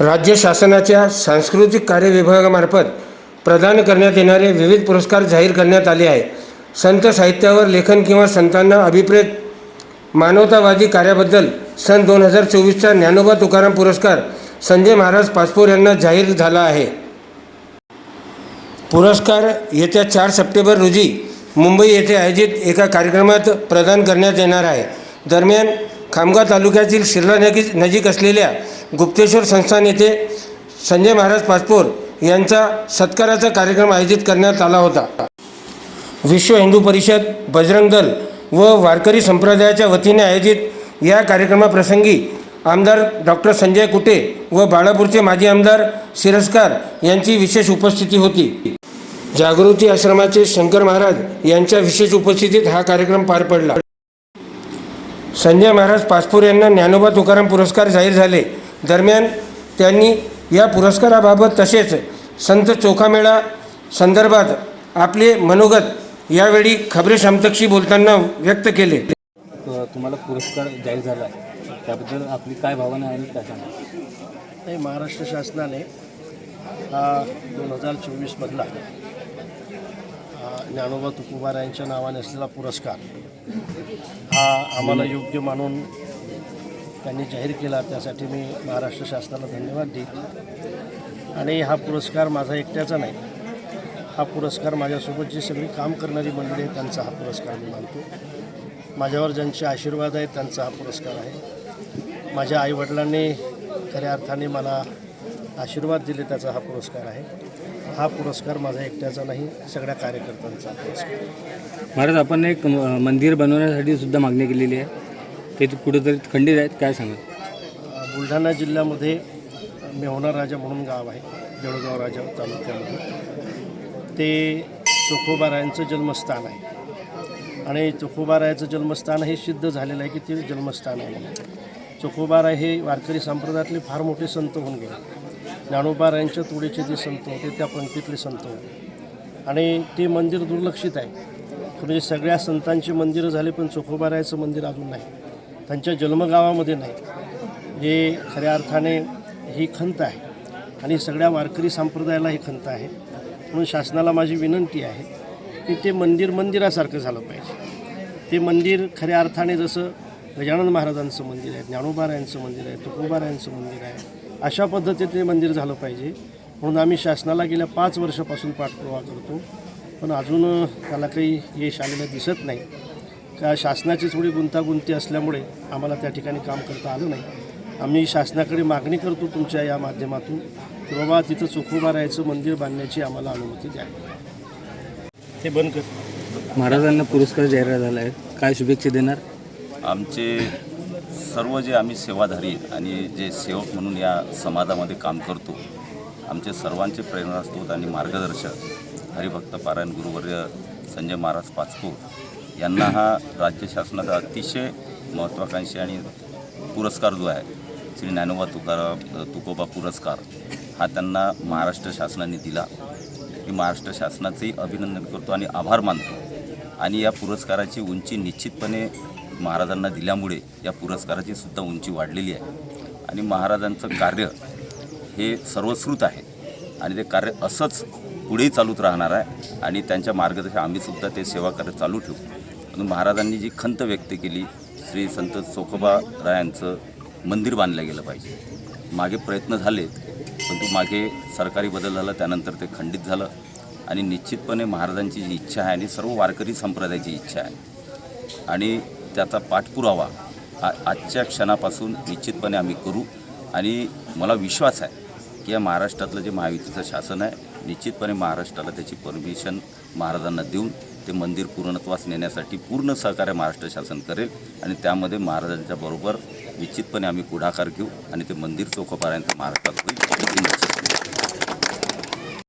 राज्य शासनाच्या सांस्कृतिक कार्य विभागामार्फत प्रदान करण्यात येणारे विविध पुरस्कार जाहीर करण्यात आले आहे संत साहित्यावर लेखन किंवा संतांना अभिप्रेत मानवतावादी कार्याबद्दल सन दोन हजार चोवीसचा ज्ञानोबा तुकाराम पुरस्कार संजय महाराज पासपोर यांना जाहीर झाला आहे. पुरस्कार येत्या चार सप्टेंबर रोजी मुंबई येथे आयोजित एका कार्यक्रमात प्रदान करण्यात येणार आहे. दरम्यान खामगाव तालुक्यातील शिरला नजीक असलेल्या गुप्तेश्वर संस्थान येथे संजय महाराज पाचपोर यांचा सत्काराचा कार्यक्रम आयोजित करण्यात आला होता. विश्व हिंदू परिषद बजरंग दल व वारकरी संप्रदायाच्या वतीने आयोजित या कार्यक्रमाप्रसंगी आमदार डॉक्टर संजय कुटे व बाळापूरचे माजी आमदार सिरस्कार यांची विशेष उपस्थिती होती. जागृती आश्रमाचे शंकर महाराज यांच्या विशेष उपस्थितीत हा कार्यक्रम पार पडला. संजय महाराज पासपूर यांना ज्ञानोबा तुकाराम पुरस्कार जाहीर झाले. दरम्यान त्यांनी या पुरस्काराबाबत तसेच संत चोखामेळा संदर्भात आपले मनोगत यावेळी खबरे शामतकशी बोलताना व्यक्त केले. तुम्हाला पुरस्कार जाहीर झाला. त्याबद्दल आपली काय भावना आहे काय सांगा? नाही महाराष्ट्र शासनाने हा दोन हजार चोवीसमधला ज्ञानोबा तुकोबार यांच्या नावाने असलेला पुरस्कार हा आम्हाला योग्य मानून त्यांनी जाहीर केला त्यासाठी मी महाराष्ट्र शासनाला धन्यवाद देईन. आणि हा पुरस्कार माझा एकट्याचा नाही. हा पुरस्कार माझ्यासोबत जी सगळी काम करणारी मंडळी आहे त्यांचा हा पुरस्कार मी मानतो. माझ्यावर ज्यांचे आशीर्वाद आहेत त्यांचा हा पुरस्कार आहे. माझ्या आईवडिलांनी खऱ्या अर्थाने मला आशीर्वाद दिले त्याचा हा पुरस्कार आहे. हा पुरस्कार माझा एकट्याचा नाही सगळ्या कार्यकर्त्यांचा पुरस्कार महाराज आपण एक म- मंदिर बनवण्यासाठी सुद्धा मागणी केलेली आहे. ते कुठेतरी खंडित आहेत काय सांगा बुलढाणा जिल्ह्यामध्ये मेहोणा राजा म्हणून गाव आहे जळगाव राजा तालुक्यामध्ये. ते चोखोबारायांचं जन्मस्थान आहे. आणि चोखोबारायाचं जन्मस्थान हे सिद्ध झालेलं आहे की ते जन्मस्थान आहे चोखोबाराय हे वारकरी संप्रदायातले फार मोठे संत होऊन गेले. ज्ञानोबारायांच्या तोडीचे जे संत होते त्या पंक्तीतले संत होते. आणि ते मंदिर दुर्लक्षित आहे. म्हणजे सगळ्या संतांची मंदिरं झाली पण चोखोबारायाचं मंदिर अजून नाही. त्यांच्या जन्मगावामध्ये नाही. जे खऱ्या अर्थाने ही खंत आहे. आणि सगळ्या वारकरी संप्रदायाला ही खंत आहे. म्हणून शासनाला माझी विनंती आहे की ते मंदिर मंदिरासारखं झालं पाहिजे. ते मंदिर खऱ्या अर्थाने जसं गजानन महाराजांचं मंदिर आहे ज्ञानोबारायांचं मंदिर आहे तुकोबारायांचं मंदिर आहे अशा पद्धतीने ते मंदिर झालं पाहिजे. म्हणून आम्ही शासनाला गेल्या पाच वर्षापासून पाठपुरावा करतो. पण अजून त्याला काही यश आलेलं दिसत नाही. का शासनाची थोडी गुंतागुंती असल्यामुळे आम्हाला त्या ठिकाणी काम करता आलं नाही. आम्ही शासनाकडे मागणी करतो तुमच्या या माध्यमातून की बाबा तिथं चोखोबा राहायचं मंदिर बांधण्याची आम्हाला अनुमती द्यावी ते बंद कर. महाराजांना पुरस्कार जाहीर झाला आहे. काय शुभेच्छा देणार? आमचे सर्व जे आम्ही सेवाधारी आणि जे सेवक म्हणून या समाजामध्ये काम करतो आमचे सर्वांचे प्रेरणास्त्रोत आणि मार्गदर्शक हरिभक्त पारायण गुरुवर्य संजय महाराज पाचपूर यांना हा राज्य शासनाचा अतिशय महत्त्वाकांक्षी आणि पुरस्कार जो आहे श्री ज्ञानोबा तुकाराम तुकोबा पुरस्कार हा त्यांना महाराष्ट्र शासनाने दिला. मी महाराष्ट्र शासनाचंही अभिनंदन करतो आणि आभार मानतो. आणि या पुरस्काराची उंची निश्चितपणे महाराजांना दिल्यामुळे या पुरस्काराची सुद्धा उंची वाढलेली आहे. आणि महाराजांचं कार्य हे सर्वश्रुत आहे. आणि ते कार्य असंच पुढेही चालूच राहणार आहे. आणि त्यांच्या मार्गदर्शन आम्हीसुद्धा ते सेवा करत चालू ठेवू. म्हणून महाराजांनी जी खंत व्यक्त केली श्री संत चोखोबा रायांचं मंदिर बांधलं गेलं पाहिजे. मागे प्रयत्न झालेत परंतु मागे सरकारी बदल झाला त्यानंतर ते खंडित झालं. आणि निश्चितपणे महाराजांची जी इच्छा आहे आणि सर्व वारकरी संप्रदायाची इच्छा आहे. आणि त्याचा पाठपुरावा आ आजच्या क्षणापासून निश्चितपणे आम्ही करू. आणि मला विश्वास आहे की या महाराष्ट्रातलं जे महायुतीचं शासन आहे निश्चितपणे महाराष्ट्राला त्याची परमिशन महाराजांना देऊन ते मंदिर पूर्णत्वास नेण्यासाठी पूर्ण सहकार्य महाराष्ट्र शासन करेल आणि त्यामध्ये महाराजांच्या बरोबर निश्चितपणे आम्ही पुढाकार घेऊ आणि ते मंदिर चौकापर्यंत महाराष्ट्रात होईल